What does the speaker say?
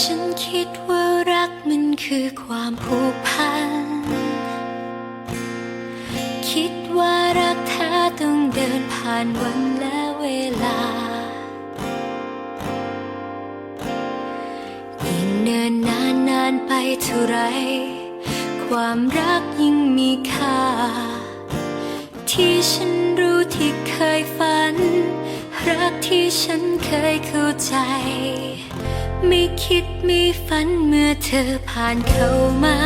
ฉันคิดว่ารักมันคือความผูกพัน คิดว่ารัก ดินผ่านวันและเวลา ยิ่งเนินนานนานไปเท่าไร ความรักยิ่งมีค่า ที่ฉันรู้ที่เคยฝัน รักที่ฉันเคยเข้าใจ ไม่คิดไม่ฝันเมื่อเธอผ่านเข้ามา